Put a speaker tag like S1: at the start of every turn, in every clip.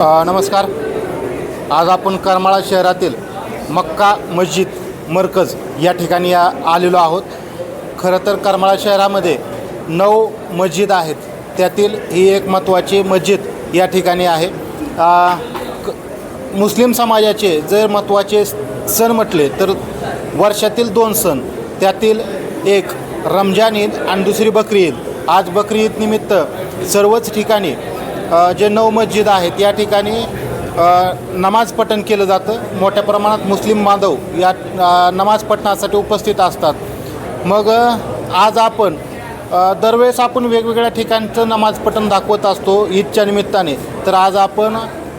S1: नमस्कार. आज आपण करमाळा शहरातील मक्का मस्जिद मरकज या ठिकाणी आलेलो आहोत. खरं तर करमाळा शहरामध्ये नऊ मस्जिद आहेत. त्यातील ही एक महत्त्वाची मस्जिद या ठिकाणी आहे. मुस्लिम समाजाचे जर महत्त्वाचे सण म्हटले तर वर्षातील दोन सण. त्यातील एक रमजान ईद आणि दुसरी बकरी ईद. आज बकरी ईद निमित्त सर्वच ठिकाणी जे नऊ मस्जिद आहेत या ठिकाणी नमाज पठण केलं जातं. मोठ्या प्रमाणात मुस्लिम बांधव या नमाज पठणासाठी उपस्थित असतात. मग आज आपण दरवेळेस आपण वेगवेगळ्या ठिकाणचं नमाज पठण दाखवत असतो ईदच्या निमित्ताने. तर आज आपण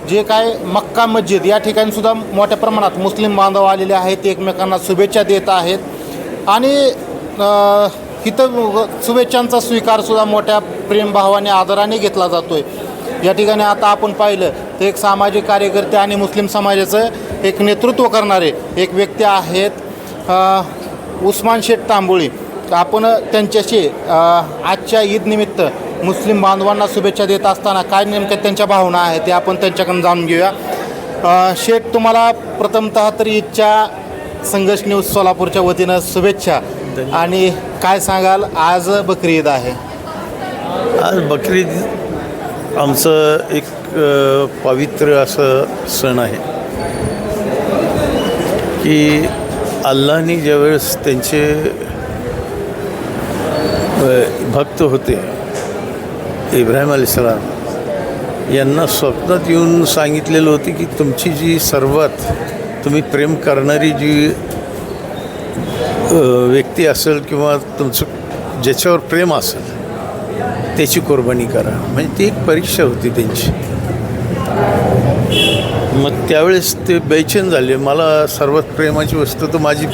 S1: जे काय मक्का मस्जिद या ठिकाणीसुद्धा मोठ्या प्रमाणात मुस्लिम बांधव आलेले आहेत एकमेकांना शुभेच्छा देत आहेत. आणि इथं शुभेच्छांचा स्वीकारसुद्धा मोठ्या प्रेमभावाने आदराने घेतला जातो आहे या ठिकाणी आता आपण पाहिलं तर एक सामाजिक कार्यकर्ते आणि मुस्लिम समाजाचं एक नेतृत्व करणारे एक व्यक्ती आहेत उस्मान शेठ तांबोळी. आपण त्यांच्याशी आजच्या ईदनिमित्त मुस्लिम बांधवांना शुभेच्छा देत असताना काय नेमक्या त्यांच्या भावना आहेत ते आपण त्यांच्याकडून जाणून घेऊया. शेठ तुम्हाला प्रथमतः तर ईदच्या संघर्ष न्यूज सोलापूरच्या वतीनं शुभेच्छा. आणि काय सांगाल आज बकरी ईद आहे.
S2: आज बकरीद आमचं एक पवित्र असं सण आहे की अल्लानी ज्यावेळेस त्यांचे भक्त होते इब्राहिम अलीसलाम यांना स्वप्नात येऊन सांगितलेलं होते की तुमची जी सर्वात तुम्ही प्रेम करणारी जी व्यक्ती असेल किंवा तुमचं ज्याच्यावर प्रेम असेल त्याची कुर्बानी करा. म्हणजे ती एक परीक्षा होती त्यांची. मग त्यावेळेस ते बेचैन झाले. मला सर्वात प्रेमाची वस्तू तर माझी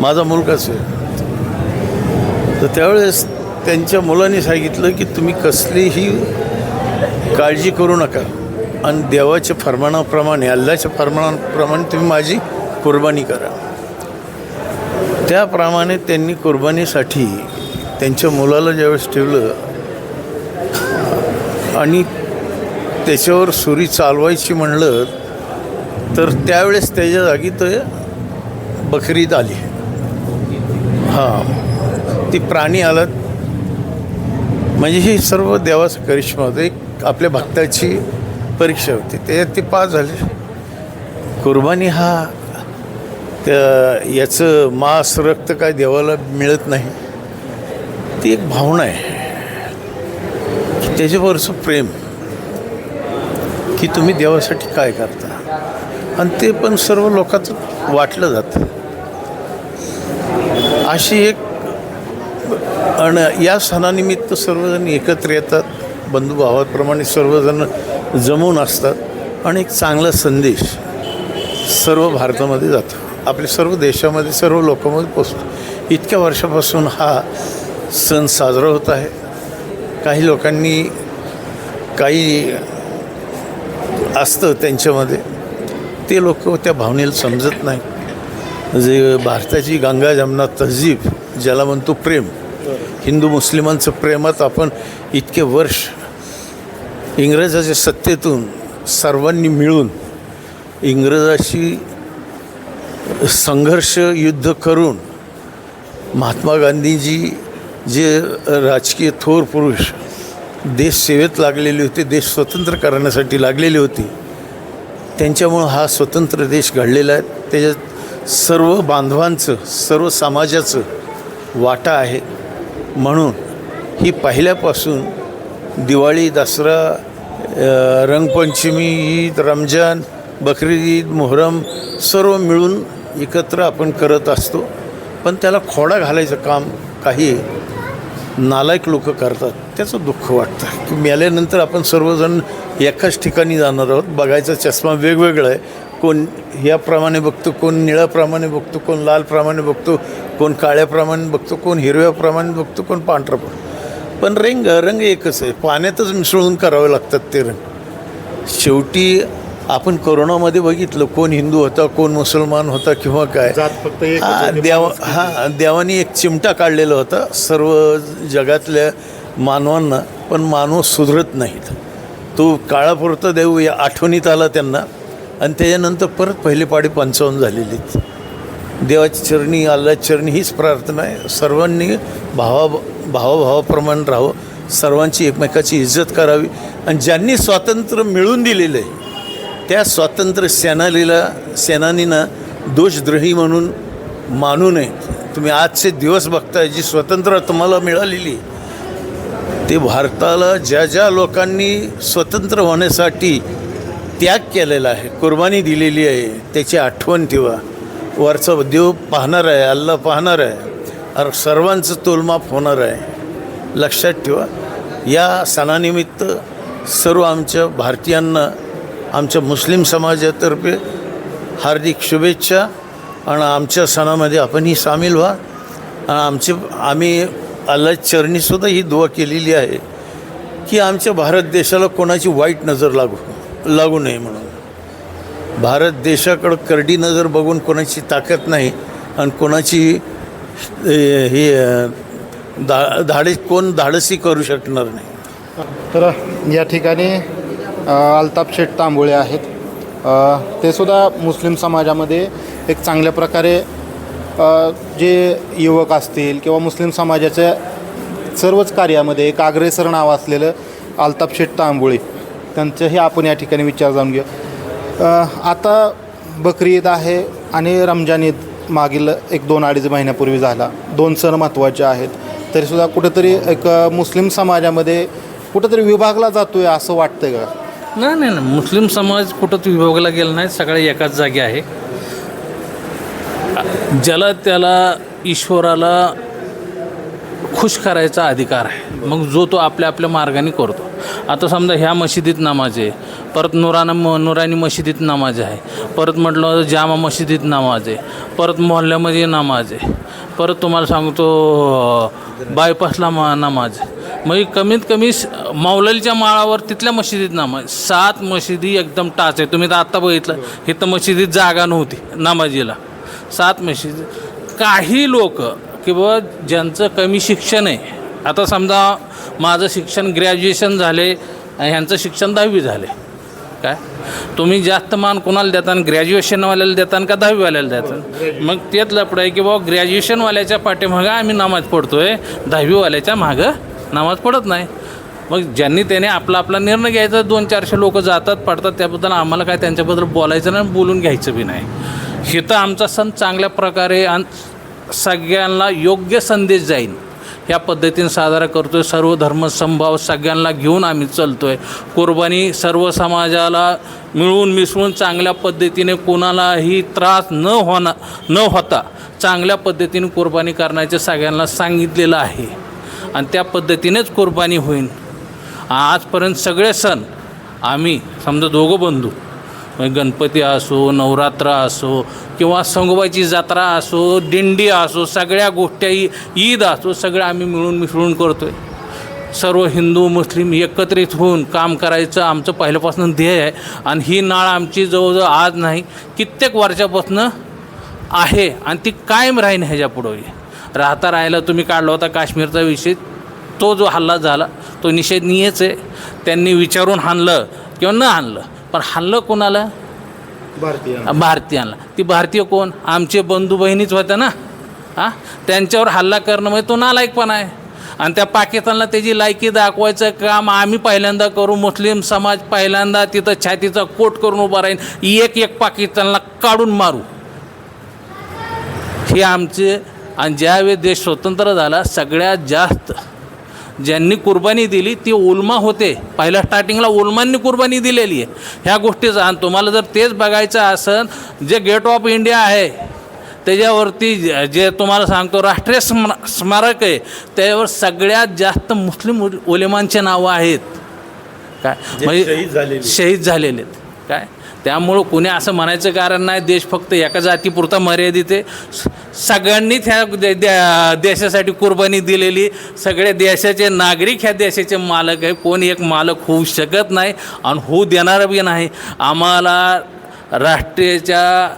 S2: माझा मुलगाच आहे. तर त्यावेळेस त्यांच्या मुलांनी सांगितलं की तुम्ही कसलीही काळजी करू नका. आणि देवाच्या फरमानाप्रमाणे अल्लाच्या फरमानाप्रमाणे तुम्ही माझी कुर्बानी करा. त्याप्रमाणे त्यांनी कुर्बानीसाठी त्यांच्या मुलाला ज्यावेळेस ठेवलं आणि त्याच्यावर सुरी चालवायची म्हणलं तर त्यावेळेस त्याच्या जागी ते बकरीद आली. हां. ती प्राणी आलात. म्हणजे ही सर्व देवाचं करिश्मा होतं. एक आपल्या भक्ताची परीक्षा होती. त्याच्यात ते पास झाले. कुर्बानी हा त्या याचं मांस रक्त काय देवाला मिळत नाही. ती एक भावना आहे. त्याच्यावरचं प्रेम की तुम्ही देवासाठी काय करता. आणि ते पण सर्व लोकांचं वाटलं जातं. अशी एक आणि या सणानिमित्त सर्वजण एकत्र येतात. बंधुभावाप्रमाणे सर्वजण जमून असतात. आणि एक चांगला संदेश सर्व भारतामध्ये जातो. आपल्या सर्व देशामध्ये सर्व लोकांमध्ये पोचतो. इतक्या वर्षापासून हा सण साजरा होत आहे. काही लोकांनी काही असतं त्यांच्यामध्ये. ते लोक त्या भावनेला समजत नाही. जे भारताची गंगा जमना तहजीब ज्याला म्हणतो प्रेम हिंदू मुस्लिमांचं प्रेमात आपण इतके वर्ष इंग्रजाच्या सत्तेतून सर्वांनी मिळून इंग्रजाशी संघर्ष युद्ध करून महात्मा गांधीजी जे राजकीय थोर पुरुष देश सेवेत लागलेले होते देश स्वतंत्र करण्यासाठी लागलेले होते त्यांच्यामुळं हा स्वतंत्र देश घडलेला आहे. त्याच्यात सर्व बांधवांचं सर्व समाजाचं वाटा आहे. म्हणून ही पहिल्यापासून दिवाळी दसरा रंगपंचमी ईद रमजान बकरी ईद मोहरम सर्व मिळून एकत्र आपण करत असतो. पण त्याला खोडा घालायचं काम काही नालायक लोक करतात त्याचं दुःख वाटतं. की मेल्यानंतर आपण सर्वजण एकाच ठिकाणी जाणार आहोत बघायचा चष्मा वेगवेगळा आहे. कोण याप्रमाणे बघतो कोण निळ्याप्रमाणे बघतो कोण लालप्रमाणे बघतो कोण काळ्याप्रमाणे बघतो कोण हिरव्याप्रमाणे बघतो कोण पांढरा. पण पण रंग रंग एकच आहे. पाण्यातच मिसळून करावे लागतात ते रंग. शेवटी आपण कोरोनामध्ये बघितलं कोण हिंदू होता कोण मुसलमान होता किंवा काय.
S1: फक्त
S2: हा देव हा देवाने एक चिमटा काढलेला होता. सर्व जगातल्या मानवांना पण मानव सुधरत नाहीत. तो काळापुरता देऊ या आठवणीत आला त्यांना. आणि त्याच्यानंतर परत पहिले पाडी पंचावन्न झालेलीत देवाच्या चरणी आल्या चरणी हीच प्रार्थना आहे. सर्वांनी भावा भावाभावाप्रमाणे राहावं. सर्वांची एकमेकाची इज्जत करावी. आणि ज्यांनी स्वातंत्र्य मिळवून दिलेलं आहे त्या स्वातंत्र्य सेनानीला सेनानीना दोषद्रोही म्हणून मानू नये. तुम्ही आजचे दिवस बघताय जी स्वतंत्र तुम्हाला मिळालेली ते भारताला ज्या ज्या लोकांनी स्वतंत्र होण्यासाठी त्याग केलेला आहे कुर्बानी दिलेली आहे त्याची आठवण ठेवा. वरचा देव पाहणार आहे अल्ला पाहणार आहे अर सर्वांचं तोलमाप होणार आहे. लक्षात ठेवा या सणानिमित्त सर्व आमच्या भारतीयांना आमच्या मुस्लिम समाजातर्फे हार्दिक शुभेच्छा आणि आमच्या सणामध्ये आपणही सामील व्हा. आणि आमचे आम्ही अल्ला चरणीसुद्धा ही दुवा केलेली आहे की आमच्या भारत देशाला कोणाची वाईट नजर लागू लागू नये म्हणून. भारत देशाकडं करडी नजर बघून कोणाची ताकद नाही आणि कोणाची हे धा धाडे कोण धाडसी करू शकणार नाही.
S1: तर या ठिकाणी अल्ताप शेठ तांबोळे आहेत. ते सुद्धा मुस्लिम समाजामध्ये एक चांगल्या प्रकारे जे युवक असतील किंवा मुस्लिम समाजाच्या सर्वच कार्यामध्ये एक अग्रेसर नाव असलेलं अल्ताप शेठ तांबोळे त्यांचंही आपण या ठिकाणी विचार जाणून घेऊ. आता बकरी ईद आहे आणि रमजान ईद मागील एक दोन अडीच महिन्यापूर्वी झाला. दोन सण महत्त्वाचे आहेत. तरीसुद्धा कुठेतरी एक मुस्लिम समाजामध्ये कुठेतरी विभागला जातो आहे असं वाटतं का?
S3: नाही नाही नाही. मुस्लिम समाज कुठं विभागला गेला नाही सगळे एकाच जागी आहे. ज्याला त्याला ईश्वराला खुश करायचा अधिकार आहे. मग जो तो आपल्या आपल्या मार्गाने करतो. आता समजा ह्या मशिदीत नमाज आहे. परत नुराना म नुरानी मशिदीत नमाज आहे. परत म्हटलं जामा मशिदीत नमाज आहे. परत मोहल्ल्यामध्ये नमाज आहे. परत तुम्हाला सांगतो बायपासला मा नमाज आहे. मग कमीत कमी स- माळावर तिथल्या मशिदीत नमाज सात मशिदी एकदम टाच आहे. तुम्ही तर आत्ता बघितलं इथं मशिदीत जागा नव्हती नमाजीला. सात मशिदी काही लोक किंवा ज्यांचं कमी शिक्षण आहे. आता समजा माझं शिक्षण ग्रॅज्युएशन झाले ह्यांचं शिक्षण दहावी झाले. काय? तुम्ही जास्त मान कोणाला देता ग्रॅज्युएशनवाल्याला देता का दहावीवाल्याला देता? मग तेच लपडं आहे की बाबा ग्रॅज्युएशनवाल्याच्या पाठीमागं आम्ही नमाज आहे दहावीवाल्याच्या मागं नमाज पडत नाही. मग ज्यांनी त्याने आपला आपला निर्णय घ्यायचा दोन चारशे लोक जातात पडतात त्याबद्दल आम्हाला काय त्यांच्याबद्दल बोलायचं नाही बोलून घ्यायचं बी नाही. हे तर आमचा सण चांगल्या प्रकारे आणि सगळ्यांना योग्य संदेश जाईल ह्या पद्धतीने साजरा करतो आहे सर्व धर्मसंभाव सगळ्यांना घेऊन आम्ही चालतो आहे कुर्बानी सर्व समाजाला मिळून मिसळून चांगल्या पद्धतीने कोणालाही त्रास न होणार न होता चांगल्या पद्धतीने कुर्बानी करण्याचे सगळ्यांना सांगितलेलं आहे. आणि त्या पद्धतीनेच कुर्बानी होईल आजपर्यंत सगळे सण आम्ही समजा दोघं बंधू गणपती असो नवरात्र असो किंवा संगोबाची जत्रा असो दिंडी असो सगळ्या गोष्टी ईद असो सगळं आम्ही मिळून मिसळून करतो आहे सर्व हिंदू मुस्लिम एकत्रित होऊन काम करायचं आमचं पहिल्यापासून ध्येय आहे. आणि ही नाळ आमची जवळजवळ आज नाही कित्येक वर्षापासून आहे आणि ती कायम राहीन ह्याच्या पुढे. राहता राहायला तुम्ही काढला होता काश्मीरचा विषय. तो जो हल्ला झाला तो निषेधनीयच आहे. त्यांनी विचारून हाणलं किंवा न हाणलं पण हाणलं कोणाला?
S1: भारतीय.
S3: भारतीयांना. ती भारतीय कोण? आमचे बंधू बहिणीच होत्या ना. हां? त्यांच्यावर हल्ला करणं म्हणजे तो नालायकपणा आहे. आणि त्या पाकिस्तानला त्याची लायकी दाखवायचं काम आम्ही पहिल्यांदा करू. मुस्लिम समाज पहिल्यांदा तिथं छातीचा कोट करून उभा राहीन. एक एक पाकिस्तानला काढून मारू. हे आमचे आणि ज्यावेळी देश स्वतंत्र झाला सगळ्यात जास्त ज्यांनी कुर्बानी दिली ती उलमा होते. पहिल्या स्टार्टिंगला उलमांनी कुर्बानी दिलेली आहे. ह्या गोष्टीचं आणि तुम्हाला जर तेच बघायचं असेल जे गेट ऑफ इंडिया आहे त्याच्यावरती जे- जे तुम्हाला सांगतो राष्ट्रीय स्म स्मारक आहे त्याच्यावर सगळ्यात जास्त मुस्लिम उल- उलेमांचे नावं आहेत. काय? म्हणजे
S2: शहीद झालेले.
S3: शहीद झालेले आहेत. काय? त्यामुळं कुणी असं म्हणायचं कारण नाही देश फक्त एका जातीपुरता मर्यादित आहे. सगळ्यांनी सगळ्यांनीच ह्या दे- दे- देशासाठी कुर्बानी दिलेली. सगळे देशाचे नागरिक ह्या देशाचे मालक आहे. कोणी एक मालक होऊ शकत नाही आणि होऊ देणार बी नाही. आम्हाला राष्ट्रीयच्या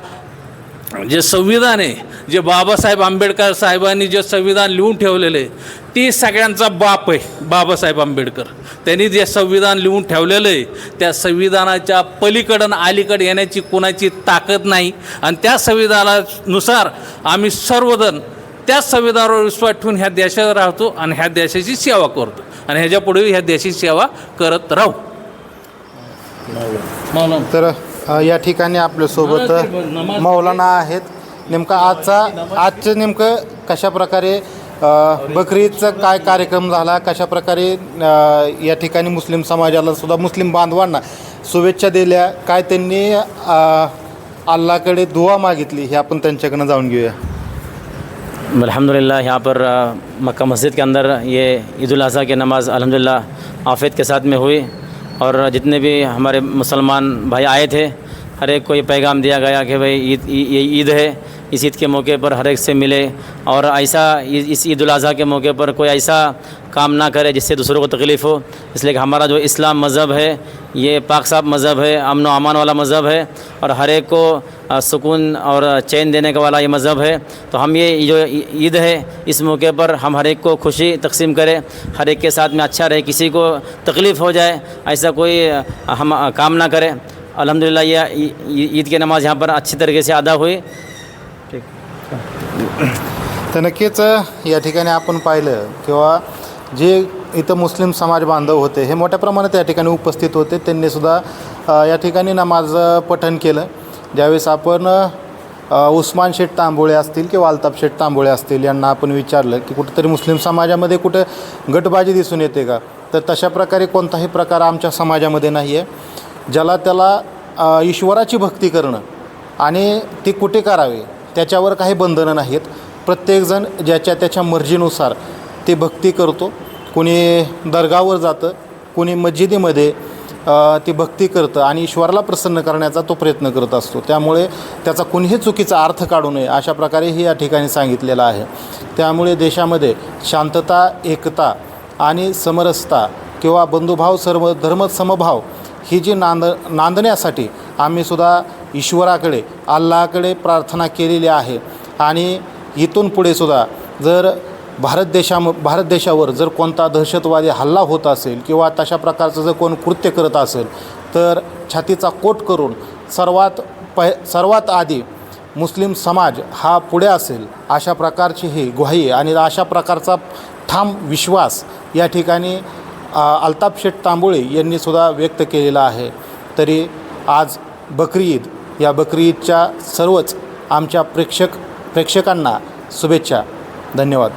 S3: जे संविधान आहे जे बाबासाहेब आंबेडकर साहेबांनी जे संविधान लिहून ठेवलेलं आहे ती सगळ्यांचा बाप आहे बाबासाहेब आंबेडकर. त्यांनी जे संविधान लिहून ठेवलेलं आहे त्या संविधानाच्या पलीकडं अलीकडे येण्याची कोणाची ताकद नाही. आणि त्या संविधानानुसार आम्ही सर्वजण त्याच संविधानावर विश्वास ठेवून ह्या देशात राहतो आणि ह्या देशाची सेवा करतो. आणि ह्याच्या पुढे ह्या देशाची सेवा करत राहू. मौलाना.
S1: तर या ठिकाणी आपल्यासोबत मौलाना आहेत. नेमका आजचा आजचं नेमकं कशा बकरीदचा काय कार्यक्रम झाला? कशा प्रकारे या ठिकाणी मुस्लिम समाजाला सुद्धा मुस्लिम बांधवांना शुभेच्छा दिल्या? काय त्यांनी अल्लाकडे दुवा मागितली? हे आपण त्यांच्याकडनं जाऊन घेऊया.
S4: अलहमदिल्ला यहाँ पर मक्का मस्जिद के अंदर ये ईद उल अज़हा की नमाज़ अलहमदिल्ला आफियत के साथ में हुई और जितने भी हमारे मुसलमान भाई आए थे हर एक को ये पैगाम दिया गया कि भाई ईद ये ईद है। इस ईद के मौके पर हर एक से मिले और ऐसा इ- इस ईद उल अज़हा के मौके पर कोई ऐसा काम ना करे जिससे दूसरों को तकलीफ़ हो इसलिए कि हमारा जो इस्लाम मज़हब है ये पाक साफ मज़हब है अमन व अमान वाला मज़हब है और हर एक को अ, सुकून और चैन देने का वाला ये मज़हब है तो हम ये जो ई- ईद है इस मौके पर हम हर एक को खुशी तकसीम करें हर एक के साथ में अच्छा रहे किसी को तकलीफ़ हो जाए ऐसा कोई अ, हम अ, काम ना करें अल्हम्दुलिल्लाह ये ई- ई- ईद की नमाज़ यहाँ
S1: तर नक्कीच या ठिकाणी आपण पाहिलं किंवा जे इथं मुस्लिम समाज बांधव होते हे मोठ्या प्रमाणात या ठिकाणी उपस्थित होते. त्यांनीसुद्धा या ठिकाणी नमाज पठण केलं. ज्यावेळेस आपण उस्मान शेठ तांबोळे असतील किंवा अल्ताफ शेठ तांबोळे असतील यांना आपण विचारलं की कुठंतरी मुस्लिम समाजामध्ये कुठं गटबाजी दिसून येते का? तर तशा प्रकारे कोणताही प्रकार आमच्या समाजामध्ये नाही आहे ज्याला त्याला ईश्वराची भक्ती करणं आणि ती कुठे करावी? त्याच्यावर काही बंधनं नाहीत प्रत्येकजण ज्याच्या त्याच्या मर्जीनुसार ते भक्ती करतो. कुणी दर्गावर जातं कुणी मस्जिदीमध्ये ती भक्ती करतं आणि ईश्वराला प्रसन्न करण्याचा तो प्रयत्न करत असतो. त्यामुळे त्याचा कुणीही चुकीचा अर्थ काढू नये अशा प्रकारे हे या ठिकाणी सांगितलेलं आहे. त्यामुळे देशामध्ये शांतता एकता आणि समरसता किंवा बंधुभाव सर्व धर्म समभाव ही जी नांद नांदण्यासाठी आम्ही सुद्धा ईश्वराकडे अल्लाकडे प्रार्थना केलेली आहे. आणि इथून पुढे सुद्धा जर भारत देशाम भारत देशावर जर कोणता दहशतवादी हल्ला होत असेल किंवा तशा प्रकारचं जर कोण कृत्य करत असेल तर छातीचा कोट करून सर्वात पह सर्वात आधी मुस्लिम समाज हा पुढे असेल अशा प्रकारची ही ग्वाही आणि अशा प्रकारचा ठाम विश्वास या ठिकाणी अल्ताप शेठ तांबोळे यांनीसुद्धा व्यक्त केलेला आहे. तरी आज बकरी ईद या बकरी ईदच्या सर्वच आमच्या प्रेक्षक प्रेक्षकांना शुभेच्छा. धन्यवाद.